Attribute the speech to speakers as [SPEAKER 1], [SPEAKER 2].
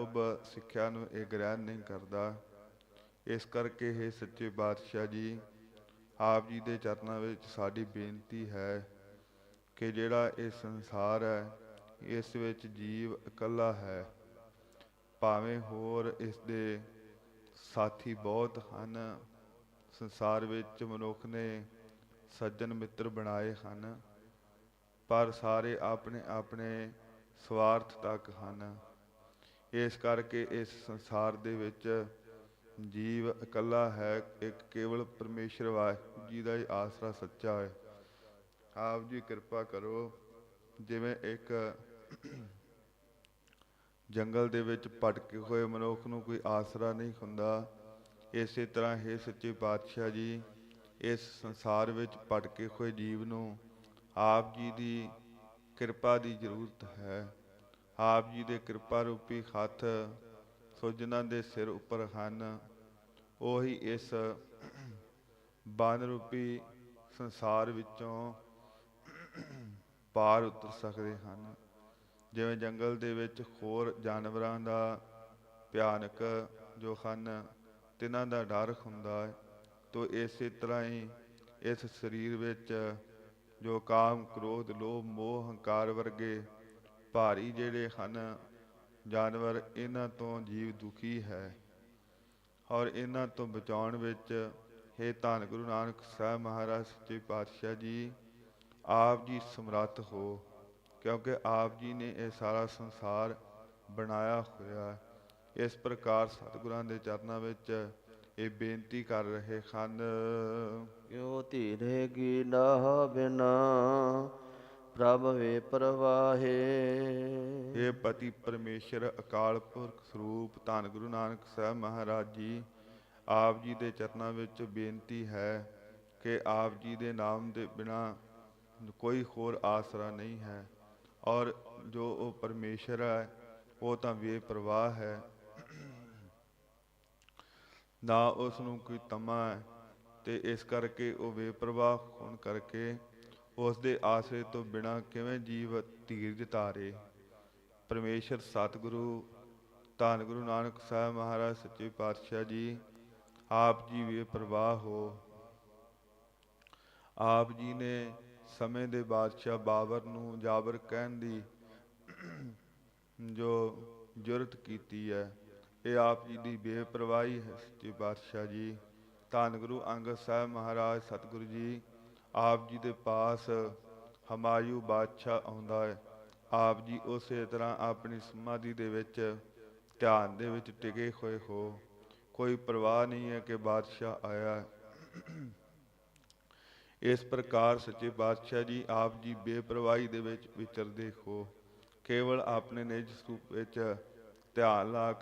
[SPEAKER 1] ਸ਼ੁਭ ਸਿੱਖਿਆ ਨੂੰ ਇਹ ਗ੍ਰਹਿਣ ਨਹੀਂ ਕਰਦਾ। ਇਸ ਕਰਕੇ ਇਹ ਸੱਚੇ ਬਾਦਸ਼ਾਹ ਜੀ, ਆਪ ਜੀ ਦੇ ਚਰਨਾਂ ਵਿੱਚ ਸਾਡੀ ਬੇਨਤੀ ਹੈ ਕਿ ਜਿਹੜਾ ਇਹ ਸੰਸਾਰ ਹੈ, ਇਸ ਵਿੱਚ ਜੀਵ ਇਕੱਲਾ ਹੈ, ਭਾਵੇਂ ਹੋਰ ਇਸ ਦੇ ਸਾਥੀ ਬਹੁਤ ਹਨ, ਸੰਸਾਰ ਵਿੱਚ ਮਨੁੱਖ ਨੇ ਸੱਜਣ ਮਿੱਤਰ ਬਣਾਏ ਹਨ, ਪਰ ਸਾਰੇ ਆਪਣੇ ਆਪਣੇ ਸਵਾਰਥ ਤੱਕ ਹਨ। ਇਸ ਕਰਕੇ ਇਸ ਸੰਸਾਰ ਦੇ ਵਿੱਚ ਜੀਵ ਇਕੱਲਾ ਹੈ, ਇੱਕ ਕੇਵਲ ਪਰਮੇਸ਼ਰ ਵਾਹਿਗੁਰੂ ਜੀ ਦਾ ਹੀ ਆਸਰਾ ਸੱਚਾ ਹੈ। ਆਪ ਜੀ ਕਿਰਪਾ ਕਰੋ, ਜਿਵੇਂ ਇੱਕ ਜੰਗਲ ਦੇ ਵਿੱਚ ਭਟਕੇ ਹੋਏ ਮਨੁੱਖ ਨੂੰ ਕੋਈ ਆਸਰਾ ਨਹੀਂ ਹੁੰਦਾ, ਇਸੇ ਤਰ੍ਹਾਂ ਹੀ ਸੱਚੇ ਪਾਤਸ਼ਾਹ ਜੀ ਇਸ ਸੰਸਾਰ ਵਿੱਚ ਭਟਕੇ ਹੋਏ ਜੀਵ ਨੂੰ ਆਪ ਜੀ ਦੀ ਕਿਰਪਾ ਦੀ ਜ਼ਰੂਰਤ ਹੈ। ਆਪ ਜੀ ਦੇ ਕਿਰਪਾ ਰੂਪੀ ਹੱਥ ਸੋ ਜਿਨ੍ਹਾਂ ਦੇ ਸਿਰ ਉੱਪਰ ਹਨ, ਉਹੀ ਇਸ ਬੰਨ ਰੂਪੀ ਸੰਸਾਰ ਵਿੱਚੋਂ ਪਾਰ ਉਤਰ ਸਕਦੇ ਹਨ। ਜਿਵੇਂ ਜੰਗਲ ਦੇ ਵਿੱਚ ਹੋਰ ਜਾਨਵਰਾਂ ਦਾ ਭਿਆਨਕ ਜੋ ਹਨ, ਤਿਨਾਂ ਦਾ ਡਰ ਹੁੰਦਾ ਹੈ। ਤੋ ਇਸੇ ਤਰ੍ਹਾਂ ਹੀ ਇਸ ਸਰੀਰ ਵਿੱਚ ਜੋ ਕਾਮ, ਕ੍ਰੋਧ, ਲੋਭ, ਮੋਹ, ਹੰਕਾਰ ਵਰਗੇ ਭਾਰੀ ਜਿਹੜੇ ਹਨ, ਜਾਨਵਰ ਇਹਨਾਂ ਤੋਂ ਜੀਵ ਦੁਖੀ ਹੈ ਔਰ ਇਹਨਾਂ ਤੋਂ ਬਚਾਉਣ ਵਿੱਚ हे ਧੰਨ ਗੁਰੂ ਨਾਨਕ ਸਾਹਿਬ ਮਹਾਰਾਜ, ਸੱਚੇ ਪਾਤਸ਼ਾਹ ਜੀ, ਆਪ ਜੀ ਸਮਰੱਥ ਹੋ, ਕਿਉਂਕਿ ਆਪ ਜੀ ਨੇ ਇਹ ਸਾਰਾ ਸੰਸਾਰ ਬਣਾਇਆ ਹੋਇਆ ਇਸ ਪ੍ਰਕਾਰ ਸਤਿਗੁਰਾਂ ਦੇ ਚਰਨਾਂ ਵਿੱਚ ਇਹ ਬੇਨਤੀ ਕਰ ਰਹੇ ਹਨ।
[SPEAKER 2] ਕਿਉ ਧੀਰੇ ਕੀ ਨਾਹ ਬਿਨਾ ਪ੍ਰਭ ਵੇ ਪ੍ਰਵਾਹੇ।
[SPEAKER 1] ਇਹ ਪਤੀ ਪਰਮੇਸ਼ਰ, ਅਕਾਲ ਪੁਰਖ ਸਰੂਪ, ਧੰਨ ਗੁਰੂ ਨਾਨਕ ਸਾਹਿਬ ਮਹਾਰਾਜ ਜੀ, ਆਪ ਜੀ ਦੇ ਚਰਨਾਂ ਵਿੱਚ ਬੇਨਤੀ ਹੈ ਕਿ ਆਪ ਜੀ ਦੇ ਨਾਮ ਦੇ ਬਿਨਾ ਕੋਈ ਹੋਰ ਆਸਰਾ ਨਹੀਂ ਹੈ। ਔਰ ਜੋ ਉਹ ਪਰਮੇਸ਼ਰ ਹੈ, ਉਹ ਤਾਂ ਬੇਪਰਵਾਹ ਹੈ। ਨਾ ਉਸ ਨੂੰ ਕੋਈ ਤਮਾ ਹੈ ਤੇ ਇਸ ਕਰਕੇ ਉਹ ਬੇਪਰਵਾਹ ਹੋਣ ਕਰਕੇ ਉਸ ਦੇ ਆਸਰੇ ਤੋਂ ਬਿਨਾ ਕਿਵੇਂ ਜੀਵ ਧੀਰਜ ਧਾਰੇ ਪਰਮੇਸ਼ਰ, ਸਤਿਗੁਰੂ, ਧੰਨ ਗੁਰੂ ਨਾਨਕ ਸਾਹਿਬ ਮਹਾਰਾਜ, ਸੱਚੇ ਪਾਤਸ਼ਾਹ ਜੀ, ਆਪ ਜੀ ਬੇਪਰਵਾਹ ਹੋ। ਆਪ ਜੀ ਨੇ ਸਮੇਂ ਦੇ ਬਾਦਸ਼ਾਹ ਬਾਬਰ ਨੂੰ ਜਾਬਰ ਕਹਿਣ ਦੀ ਜੋ ਜੁਰਤ ਕੀਤੀ ਹੈ, ਇਹ ਆਪ ਜੀ ਦੀ ਬੇਪਰਵਾਹੀ ਹੈ, ਸੱਚੇ ਪਾਤਸ਼ਾਹ ਜੀ। ਧੰਨ ਗੁਰੂ ਅੰਗਦ ਸਾਹਿਬ ਮਹਾਰਾਜ, ਸਤਿਗੁਰੂ ਜੀ ਆਪ ਜੀ ਦੇ ਪਾਸ ਹਮਾਯੂ ਬਾਦਸ਼ਾਹ ਆਉਂਦਾ ਹੈ। ਆਪ ਜੀ ਉਸੇ ਤਰ੍ਹਾਂ ਆਪਣੀ ਸਮਾਧੀ ਦੇ ਵਿੱਚ ਧਿਆਨ ਦੇ ਵਿੱਚ ਟਿਕੇ ਹੋਏ ਹੋ। ਕੋਈ ਪਰਵਾਹ ਨਹੀਂ ਹੈ ਕਿ ਬਾਦਸ਼ਾਹ ਆਇਆ ਇਸ ਪ੍ਰਕਾਰ ਸੱਚੇ ਬਾਦਸ਼ਾਹ ਜੀ ਆਪ ਜੀ ਬੇਪਰਵਾਹੀ ਦੇ ਵਿੱਚ ਵਿਚਰਦੇ ਹੋ। ਕੇਵਲ ਆਪਣੇ ਨਿਜ ਸਰੂਪ ਵਿੱਚ ਧਿਆਨ ਲਾ ਕਰ